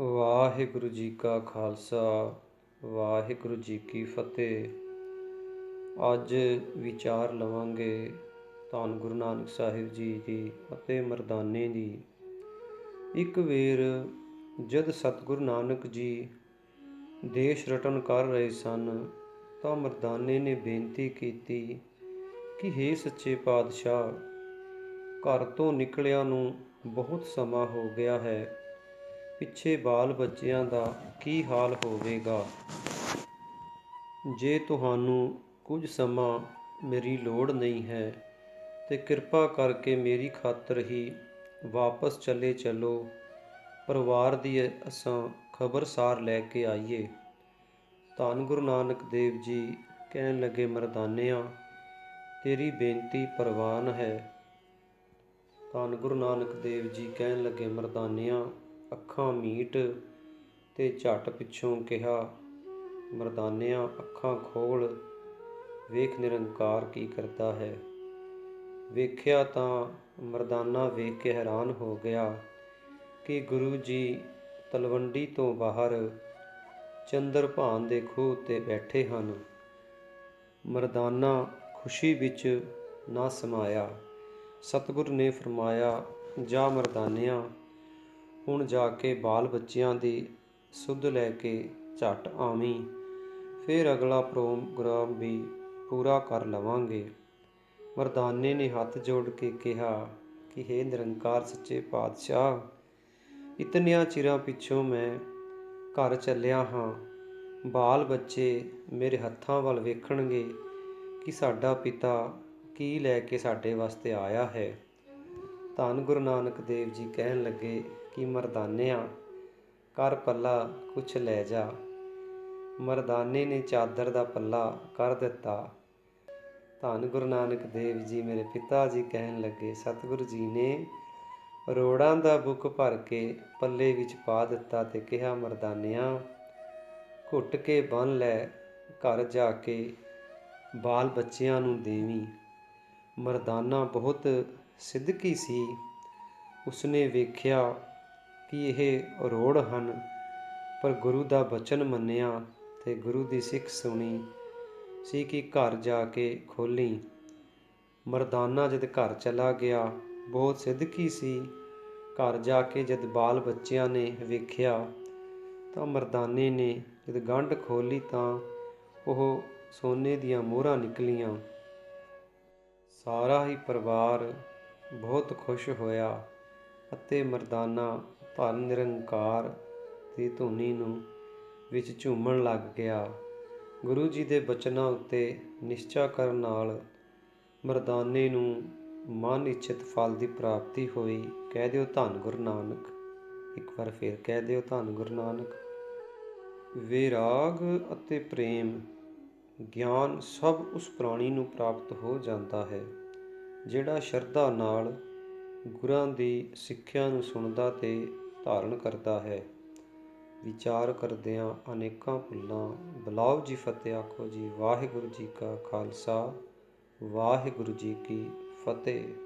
ਵਾਹਿਗੁਰੂ ਜੀ ਕਾ ਖਾਲਸਾ, ਵਾਹਿਗੁਰੂ ਜੀ ਕੀ ਫਤਿਹ। ਅੱਜ ਵਿਚਾਰ ਲਵਾਂਗੇ ਧੰਨ ਗੁਰੂ ਨਾਨਕ ਸਾਹਿਬ ਜੀ ਦੀ ਅਤੇ ਮਰਦਾਨੇ ਦੀ। ਇੱਕ ਵੇਰ ਜਦ ਸਤਿਗੁਰੂ ਨਾਨਕ ਜੀ ਦੇਸ਼ ਰਟਨ ਕਰ ਰਹੇ ਸਨ, ਤਾਂ ਮਰਦਾਨੇ ਨੇ ਬੇਨਤੀ ਕੀਤੀ ਕਿ हे ਸੱਚੇ ਪਾਤਸ਼ਾਹ, ਘਰ ਤੋਂ ਨਿਕਲਿਆ ਨੂੰ ਬਹੁਤ ਸਮਾਂ ਹੋ ਗਿਆ ਹੈ। ਪਿੱਛੇ ਬਾਲ ਬੱਚਿਆਂ ਦਾ ਕੀ ਹਾਲ ਹੋਵੇਗਾ? ਜੇ ਤੁਹਾਨੂੰ ਕੁਝ ਸਮਾਂ ਮੇਰੀ ਲੋੜ ਨਹੀਂ ਹੈ, ਤੇ ਕਿਰਪਾ ਕਰਕੇ ਮੇਰੀ ਖਾਤਰ ਹੀ ਵਾਪਸ ਚਲੇ ਚੱਲੋ। ਪਰਿਵਾਰ ਦੀ ਅਸਾਂ ਖਬਰਸਾਰ ਲੈ ਕੇ ਆਈਏ। ਧੰਨ ਗੁਰੂ ਨਾਨਕ ਦੇਵ ਜੀ ਕਹਿਣ ਲੱਗੇ, ਮਰਦਾਨਿਆਂ, ਤੇਰੀ ਬੇਨਤੀ ਪ੍ਰਵਾਨ ਹੈ। ਧੰਨ ਗੁਰੂ ਨਾਨਕ ਦੇਵ ਜੀ ਕਹਿਣ ਲੱਗੇ, ਮਰਦਾਨਿਆਂ ਅੱਖਾਂ ਮੀਟ ਤੇ ਝਟ ਪਿੱਛੋਂ ਕਿਹਾ, ਮਰਦਾਨਿਆਂ, ਅੱਖਾਂ ਖੋਲ। ਵੇਖ ਨਿਰੰਕਾਰ ਕੀ ਕਰਦਾ ਹੈ। ਵੇਖਿਆ ਤਾਂ ਮਰਦਾਨਾ ਵੇਖ ਕੇ ਹੈਰਾਨ ਹੋ ਗਿਆ ਕਿ ਗੁਰੂ ਜੀ ਤਲਵੰਡੀ ਤੋਂ ਬਾਹਰ ਚੰਦਰ ਭਾਨ ਦੇ ਖੂਹ ਤੇ ਬੈਠੇ ਹਨ। ਮਰਦਾਨਾ ਖੁਸ਼ੀ ਵਿੱਚ ਨਾ ਸਮਾਇਆ। ਸਤਿਗੁਰ ਨੇ ਫਰਮਾਇਆ, ਜਾ ਮਰਦਾਨਿਆਂ ਹੁਣ ਜਾ ਕੇ ਬਾਲ ਬੱਚਿਆਂ ਦੀ ਸੁੱਧ ਲੈ ਕੇ ਝਟ ਆਵੀਂ। ਫਿਰ ਅਗਲਾ ਪ੍ਰੋਗਰਾਮ ਵੀ ਪੂਰਾ ਕਰ ਲਵਾਂਗੇ। ਮਰਦਾਨੇ ਨੇ ਹੱਥ ਜੋੜ ਕੇ ਕਿਹਾ ਕਿ हे ਨਿਰੰਕਾਰ ਸੱਚੇ ਪਾਤਸ਼ਾਹ, ਇਤਨਿਆਂ ਚਿਰਾਂ ਪਿੱਛੋਂ ਮੈਂ ਘਰ ਚੱਲਿਆ ਹਾਂ। ਬਾਲ ਬੱਚੇ ਮੇਰੇ ਹੱਥਾਂ ਵੱਲ ਵੇਖਣਗੇ ਕਿ ਸਾਡਾ ਪਿਤਾ ਕੀ ਲੈ ਕੇ ਸਾਡੇ ਵਾਸਤੇ ਆਇਆ ਹੈ। ਧੰਨ ਗੁਰੂ ਨਾਨਕ ਦੇਵ ਜੀ ਕਹਿਣ ਲੱਗੇ ਕਿ ਮਰਦਾਨਿਆਂ, ਕਰ ਪੱਲਾ ਕੁਛ ਲੈ ਜਾ। ਮਰਦਾਨੇ ਨੇ ਚਾਦਰ ਦਾ ਪੱਲਾ ਕਰ ਦਿੱਤਾ। ਧੰਨ ਗੁਰੂ ਨਾਨਕ ਦੇਵ ਜੀ ਮੇਰੇ ਪਿਤਾ ਜੀ ਕਹਿਣ ਲੱਗੇ, ਸਤਿਗੁਰੂ ਜੀ ਨੇ ਰੋੜਾਂ ਦਾ ਬੁੱਕ ਭਰ ਕੇ ਪੱਲੇ ਵਿੱਚ ਪਾ ਦਿੱਤਾ ਤੇ ਕਿਹਾ, ਮਰਦਾਨਿਆਂ, ਘੁੱਟ ਕੇ ਬੰਨ ਲੈ, ਘਰ ਜਾ ਕੇ ਬਾਲ ਬੱਚਿਆਂ ਨੂੰ ਦੇਵੀਂ। ਮਰਦਾਨਾ ਬਹੁਤ ਸਿੱਧਕੀ ਸੀ। ਉਸਨੇ ਵੇਖਿਆ ਕਿ ਇਹ ਰੋੜ ਹਨ, ਪਰ ਗੁਰੂ ਦਾ ਬਚਨ ਮੰਨਿਆ ਤੇ ਗੁਰੂ ਦੀ ਸਿੱਖ ਸੁਣੀ। ਸੀ ਕਿ ਘਰ ਜਾ ਕੇ ਖੋਲੀ। ਮਰਦਾਨਾ ਜਦ ਘਰ ਚਲਾ ਗਿਆ ਬਹੁਤ ਸਿੱਧਕੀ ਸੀ? ਘਰ ਜਾ ਕੇ ਜਦ ਬਾਲ ਬੱਚਿਆਂ ਨੇ ਵੇਖਿਆ, ਤਾਂ ਮਰਦਾਨੇ ਨੇ ਜਦ ਗੰਢ ਖੋਲੀ ਤਾਂ ਉਹ ਸੋਨੇ ਦੀਆਂ ਮੋਹਰਾਂ ਨਿਕਲੀਆਂ। ਸਾਰਾ ਹੀ ਪਰਿਵਾਰ ਬਹੁਤ ਖੁਸ਼ ਹੋਇਆ ਅਤੇ ਮਰਦਾਨਾ ਧੰਨ ਨਿਰੰਕਾਰ ਦੀ ਧੁਨੀ ਨੂੰ ਵਿੱਚ ਝੂਮਣ ਲੱਗ ਗਿਆ। ਗੁਰੂ ਜੀ ਦੇ ਬਚਨਾਂ ਉੱਤੇ ਨਿਸ਼ਚਾ ਕਰਨ ਨਾਲ ਮਰਦਾਨੇ ਨੂੰ ਮਨ ਇੱਛਿਤ ਫਲ ਦੀ ਪ੍ਰਾਪਤੀ ਹੋਈ। ਕਹਿ ਦਿਓ ਧੰਨ ਗੁਰੂ ਨਾਨਕ। ਇੱਕ ਵਾਰ ਫੇਰ ਕਹਿ ਦਿਓ ਧੰਨ ਗੁਰੂ ਨਾਨਕ। ਵਿਰਾਗ ਅਤੇ ਪ੍ਰੇਮ, ਗਿਆਨ ਸਭ ਉਸ ਪ੍ਰਾਣੀ ਨੂੰ ਪ੍ਰਾਪਤ ਹੋ ਜਾਂਦਾ ਹੈ, ਜਿਹੜਾ ਸ਼ਰਧਾ ਨਾਲ ਗੁਰਾਂ ਦੀ ਸਿੱਖਿਆ ਨੂੰ ਸੁਣਦਾ ਤੇ ਧਾਰਨ ਕਰਦਾ ਹੈ। ਵਿਚਾਰ ਕਰਦਿਆਂ ਅਨੇਕਾਂ ਭੁੱਲਾਂ ਬਲਾਉ ਜੀ ਫਤਿਹ ਆਖੋ ਜੀ, ਵਾਹਿਗੁਰੂ ਜੀ ਕਾ ਖਾਲਸਾ, ਵਾਹਿਗੁਰੂ ਜੀ ਕੀ ਫਤਿਹ।